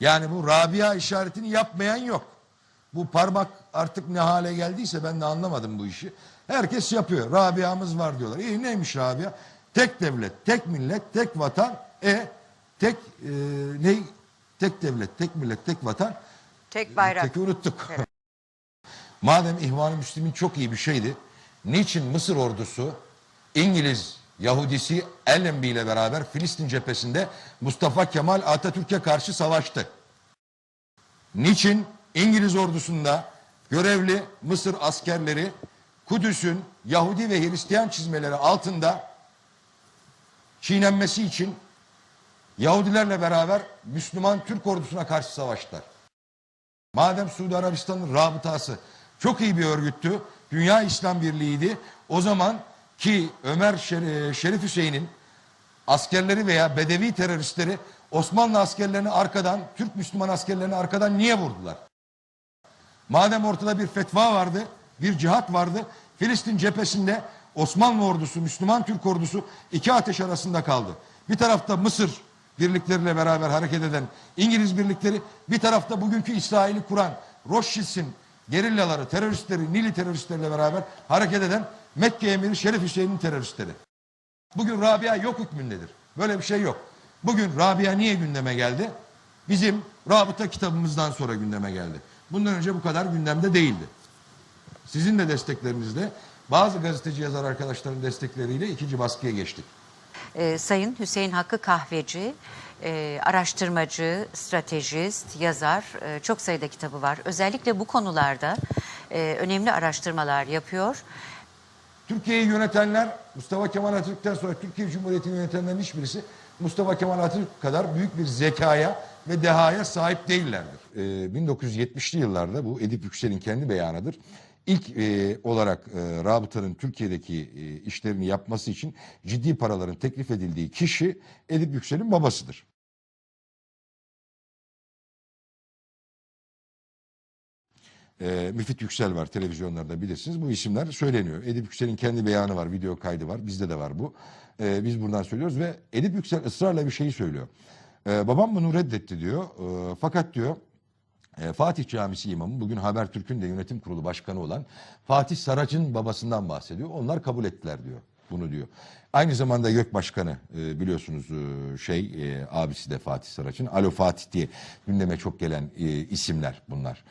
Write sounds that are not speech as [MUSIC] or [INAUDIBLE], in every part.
Yani bu Rabia işaretini yapmayan yok. Bu parmak artık ne hale geldiyse ben de anlamadım bu işi. Herkes yapıyor. Rabia'mız var diyorlar. İyi neymiş Rabia? Tek devlet, tek millet, tek vatan. E tek e, ne? Tek devlet, tek millet, tek vatan. Tek bayrak. Teki unuttuk. [LAUGHS] Madem İhvan-ı Müslümin çok iyi bir şeydi. Niçin Mısır ordusu İngiliz Yahudisi Allenby ile beraber Filistin cephesinde Mustafa Kemal Atatürk'e karşı savaştı? Niçin İngiliz ordusunda görevli Mısır askerleri Kudüs'ün Yahudi ve Hristiyan çizmeleri altında çiğnenmesi için Yahudilerle beraber Müslüman Türk ordusuna karşı savaştılar? Madem Suudi Arabistan'ın rabıtası çok iyi bir örgüttü, Dünya İslam Birliği'ydi. O zaman ki Ömer Şer- Şerif Hüseyin'in askerleri veya Bedevi teröristleri Osmanlı askerlerini arkadan, Türk Müslüman askerlerini arkadan niye vurdular? Madem ortada bir fetva vardı, bir cihat vardı, Filistin cephesinde Osmanlı ordusu, Müslüman Türk ordusu iki ateş arasında kaldı. Bir tarafta Mısır birlikleriyle beraber hareket eden İngiliz birlikleri, bir tarafta bugünkü İsrail'i kuran Rothschild'in gerillaları, teröristleri, Nili teröristleriyle beraber hareket eden Mekke emiri Şerif Hüseyin'in teröristleri. Bugün Rabia yok hükmündedir. Böyle bir şey yok. Bugün Rabia niye gündeme geldi? Bizim rabıta kitabımızdan sonra gündeme geldi. Bundan önce bu kadar gündemde değildi. Sizin de desteklerinizle bazı gazeteci yazar arkadaşların destekleriyle ikinci baskıya geçtik. Ee, Sayın Hüseyin Hakkı Kahveci, e, araştırmacı, stratejist, yazar, e, çok sayıda kitabı var. Özellikle bu konularda e, önemli araştırmalar yapıyor. Türkiye'yi yönetenler Mustafa Kemal Atatürk'ten sonra Türkiye Cumhuriyeti'ni yönetenlerin hiçbirisi Mustafa Kemal Atatürk kadar büyük bir zekaya ve dehaya sahip değillerdir. Ee, 1970'li yıllarda bu Edip Yüksel'in kendi beyanıdır. İlk e, olarak e, rabıtanın Türkiye'deki e, işlerini yapması için ciddi paraların teklif edildiği kişi Edip Yüksel'in babasıdır. E, Müfit Yüksel var televizyonlarda bilirsiniz. Bu isimler söyleniyor. Edip Yüksel'in kendi beyanı var, video kaydı var. Bizde de var bu. E, biz buradan söylüyoruz ve Edip Yüksel ısrarla bir şeyi söylüyor. E, babam bunu reddetti diyor. E, fakat diyor e, Fatih Camisi imamı bugün Habertürk'ün de yönetim kurulu başkanı olan Fatih Saraç'ın babasından bahsediyor. Onlar kabul ettiler diyor bunu diyor. Aynı zamanda YÖK Başkanı e, biliyorsunuz e, şey e, abisi de Fatih Saraç'ın. Alo Fatih diye gündeme çok gelen e, isimler bunlar.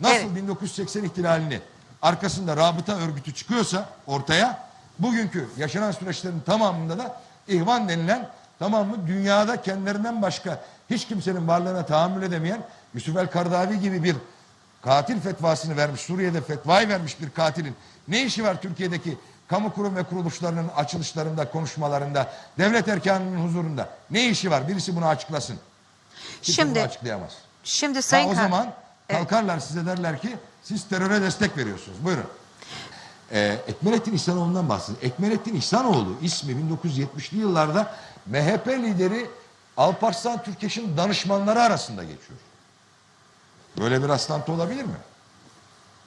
Nasıl Evet. 1980 ihtilalini arkasında rabıta örgütü çıkıyorsa ortaya bugünkü yaşanan süreçlerin tamamında da ihvan denilen tamam mı dünyada kendilerinden başka hiç kimsenin varlığına tahammül edemeyen Yusuf El Kardavi gibi bir katil fetvasını vermiş Suriye'de fetvayı vermiş bir katilin ne işi var Türkiye'deki kamu kurum ve kuruluşlarının açılışlarında konuşmalarında devlet erkanının huzurunda ne işi var birisi bunu açıklasın. Kimse Şimdi bunu açıklayamaz. şimdi Ha, Sayın o Ka- zaman kalkarlar size derler ki siz teröre destek veriyorsunuz. Buyurun. Ee, Ekmelettin İhsanoğlu'ndan bahsedin. Ekmelettin İhsanoğlu ismi 1970'li yıllarda MHP lideri Alparslan Türkeş'in danışmanları arasında geçiyor. Böyle bir rastlantı olabilir mi?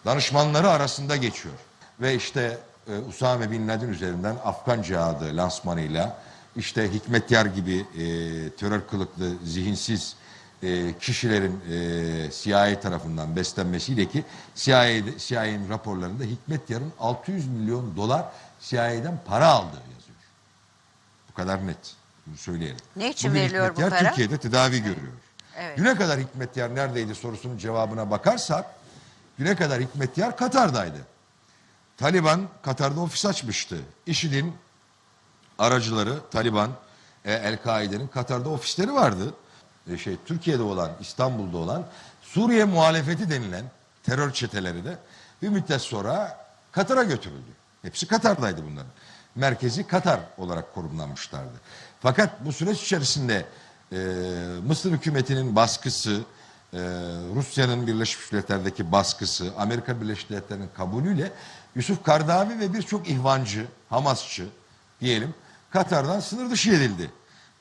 Danışmanları arasında geçiyor. Ve işte e, Usame Bin Laden üzerinden Afgan cihadı lansmanıyla işte Hikmet Yar gibi e, terör kılıklı zihinsiz e, kişilerin e, CIA tarafından beslenmesiyle ki CIA'de- CIA'nin raporlarında Hikmet Yar'ın 600 milyon dolar CIA'den para aldığı yazıyor. Bu kadar net. Bunu söyleyelim. Ne için Bugün veriliyor Hikmet bu para? Türkiye'de tedavi görüyor. Evet. Düne kadar Hikmet Yar neredeydi sorusunun cevabına bakarsak düne kadar Hikmet Yar Katar'daydı. Taliban Katar'da ofis açmıştı. IŞİD'in aracıları Taliban, e, El-Kaide'nin Katar'da ofisleri vardı. E, şey Türkiye'de olan, İstanbul'da olan Suriye muhalefeti denilen terör çeteleri de bir müddet sonra Katar'a götürüldü. Hepsi Katar'daydı bunların. Merkezi Katar olarak konumlanmışlardı. Fakat bu süreç içerisinde e, Mısır hükümetinin baskısı, e, Rusya'nın Birleşmiş Milletler'deki baskısı, Amerika Birleşik Devletleri'nin kabulüyle Yusuf Kardavi ve birçok ihvancı, Hamasçı diyelim Katar'dan sınır dışı edildi.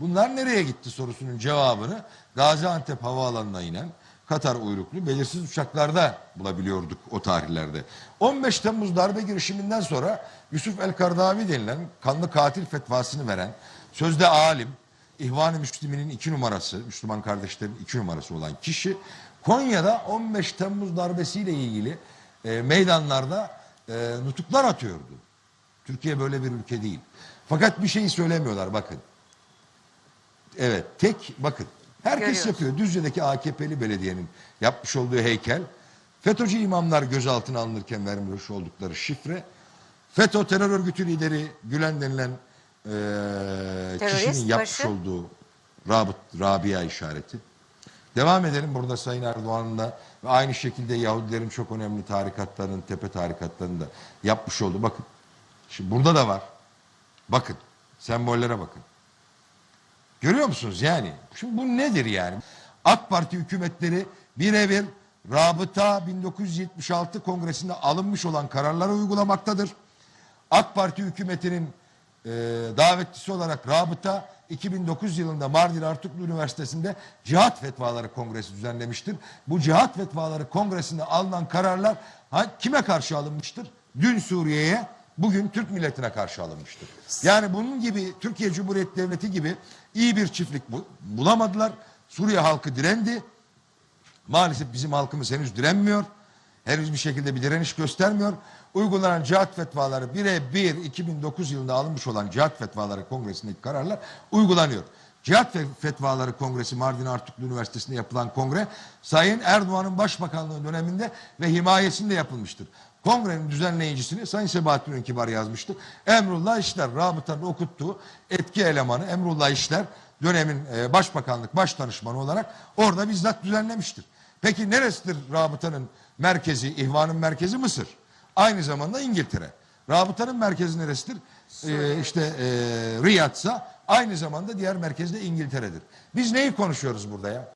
Bunlar nereye gitti sorusunun cevabını Gaziantep havaalanına inen Katar uyruklu belirsiz uçaklarda bulabiliyorduk o tarihlerde. 15 Temmuz darbe girişiminden sonra Yusuf El Kardavi denilen kanlı katil fetvasını veren sözde alim İhvan-ı Müslümin'in iki numarası, Müslüman kardeşlerin iki numarası olan kişi Konya'da 15 Temmuz darbesiyle ilgili e, meydanlarda e, nutuklar atıyordu. Türkiye böyle bir ülke değil. Fakat bir şey söylemiyorlar bakın. Evet tek bakın. Herkes Görüyoruz. yapıyor. Düzce'deki AKP'li belediyenin yapmış olduğu heykel. FETÖ'cü imamlar gözaltına alınırken vermiş oldukları şifre. FETÖ terör örgütü lideri Gülen denilen Terörist kişinin yapmış başı. olduğu Rabıt, Rabia işareti. Devam edelim burada Sayın Erdoğan'ın da ve aynı şekilde Yahudilerin çok önemli tarikatlarının, tepe tarikatlarının da yapmış olduğu. Bakın şimdi burada da var. Bakın sembollere bakın. Görüyor musunuz yani? Şimdi bu nedir yani? AK Parti hükümetleri birebir rabıta 1976 kongresinde alınmış olan kararları uygulamaktadır. AK Parti hükümetinin e, davetlisi olarak rabıta 2009 yılında Mardin Artuklu Üniversitesi'nde Cihat Fetvaları Kongresi düzenlemiştir. Bu Cihat Fetvaları Kongresi'nde alınan kararlar ha, kime karşı alınmıştır? Dün Suriye'ye, bugün Türk milletine karşı alınmıştır. Yani bunun gibi Türkiye Cumhuriyeti Devleti gibi iyi bir çiftlik bu- bulamadılar. Suriye halkı direndi. Maalesef bizim halkımız henüz direnmiyor. Henüz bir şekilde bir direniş göstermiyor. Uygulanan cihat fetvaları birebir 2009 yılında alınmış olan cihat fetvaları kongresindeki kararlar uygulanıyor. Cihat Fe- Fetvaları Kongresi Mardin Artuklu Üniversitesi'nde yapılan kongre Sayın Erdoğan'ın başbakanlığı döneminde ve himayesinde yapılmıştır. Kongrenin düzenleyicisini Sayın Sebahattin Ünkibar yazmıştı. Emrullah İşler, Rabıta'nın okuttuğu etki elemanı Emrullah İşler dönemin e, başbakanlık baş danışmanı olarak orada bizzat düzenlemiştir. Peki neresidir Rabıta'nın merkezi, İhvan'ın merkezi Mısır. Aynı zamanda İngiltere. Rabıta'nın merkezi neresidir? Ee, işte e, Riyad'sa aynı zamanda diğer merkezi de İngiltere'dir. Biz neyi konuşuyoruz burada ya?